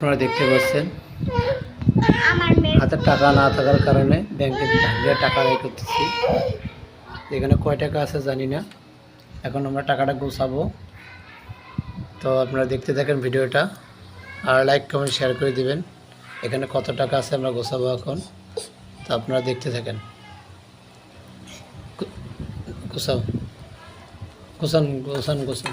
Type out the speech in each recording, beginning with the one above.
আপনারা দেখতে পাচ্ছেন। হাতে টাকা না থাকার কারণে ব্যাংকে ভাঙিয়ে টাকা আদায় করতেছি। এখানে কয় টাকা আছে জানি না। এখন আমরা টাকাটা গোছাবো। তো আপনারা দেখতে থাকেন ভিডিওটা। আর লাইক কমেন্ট শেয়ার করে দিবেন। এখানে কত টাকা আছে আমরা গোছাবো এখন। তো আপনারা দেখতে থাকেন। গোছাও। গোছান গোছান গোছান।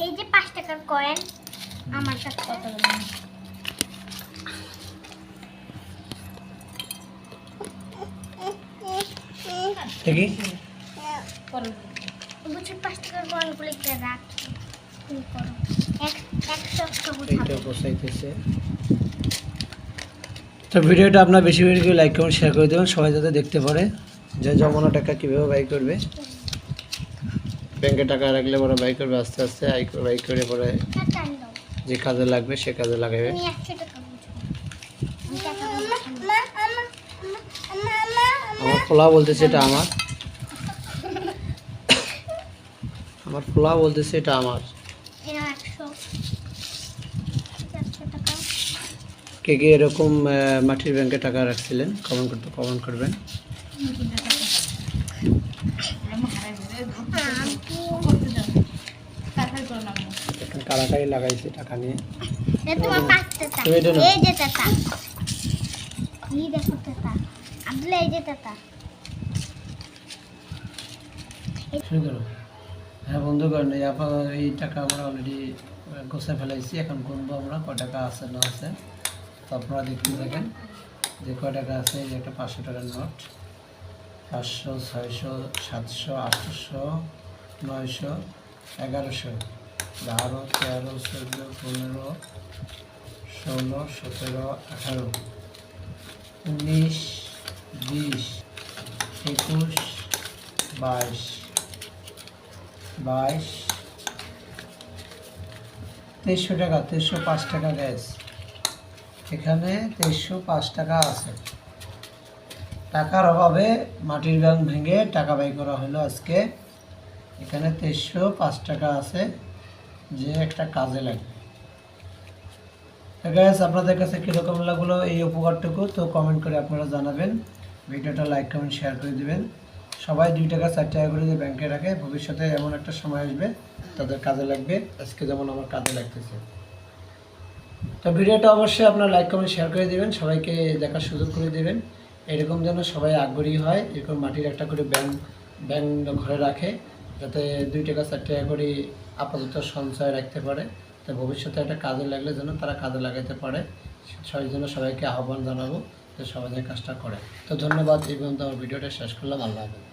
এই যে পাঁচ টাকার কয়েন আমার কাছে কত পাঁচ টাকার কয়েনগুলো একটা রাখি। তো ভিডিওটা আপনার বেশি বেশি লাইক কমেন্ট শেয়ার করে দেবেন। সবাই যাতে দেখতে পারে যে জমানো টাকা কীভাবে বাই করবে। ব্যাংকে টাকা রাখলে পরে বাই করবে আস্তে আস্তে আই বাই করে পরে যে কাজে লাগবে সে কাজে লাগাবে। আমার পোলা বলতেছে এটা আমার। আমার পোলা বলতেছে এটা আমার। কে কে এরকম মাটির ব্যাংকে টাকা রাখছিলেন কমেন্ট করতে কমেন্ট করবেন। কারাটাই লাগাইছে টাকা নিয়ে। এই যে টাকা এই দেখো টাকা আব্দুল এই যে টাকা শুরু করো। হ্যাঁ বন্ধুগণ এই আপনার এই টাকা আমরা অলরেডি গোছায় ফেলাইছি। এখন গুনবো আমরা কয় টাকা আছে না আছে। তো আপনারা দেখতে থাকেন যে কয় টাকা আছে এই যে একটা পাঁচশো টাকার নোট। পাঁচশো, ছয়শো, সাতশো, আটশো, নয়শো, এগারোশো। বারো, তেরো, চোদ্দ, পনেরো, ষোলো, সতেরো, আঠারো। উনিশ, বিশ, একুশ, বাইশ। বাইশ। তেইশশো টাকা, তেইশশো পাঁচ টাকা গ্যাস এখানে তেইশশো পাঁচ টাকা আছে। টাকার অভাবে মাটির ব্যাংক ভেঙে টাকা ব্যয় করা হলো আজকে। এখানে তেইশশো পাঁচ টাকা আছে যে একটা কাজে লাগবে। গ্যাস আপনাদের কাছে কীরকম লাগল এই উপকারটুকু? তো কমেন্ট করে আপনারা জানাবেন। ভিডিওটা লাইক কমেন্ট শেয়ার করে দেবেন। সবাই দুই টাকা, চার টাকা করে যে ব্যাংকে রাখে, ভবিষ্যতে এমন একটা সময় আসবে, তাদের কাজে লাগবে। আজকে যেমন আমার কাজে লাগতেছে। তো ভিডিওটা অবশ্যই আপনারা লাইক কমেন্ট শেয়ার করে দিবেন। সবাইকে দেখার সুযোগ করে দিবেন। এরকম যেন সবাই আগ্রহী হয়, এরকম মাটির একটা করে ব্যাংক ব্যাংক ঘরে রাখে, যাতে দুই টাকা, চার টাকা করে আপাতত সঞ্চয় রাখতে পারে। তো ভবিষ্যতে একটা কাজে লাগলে যেন তারা কাজে লাগাতে পারে। সেই জন্য সবাইকে আহ্বান জানাব যে সবাই কাজটা করে। তো ধন্যবাদ, এই পর্যন্ত আমার ভিডিওটা শেষ করলাম। আল্লাহ হাফেজ।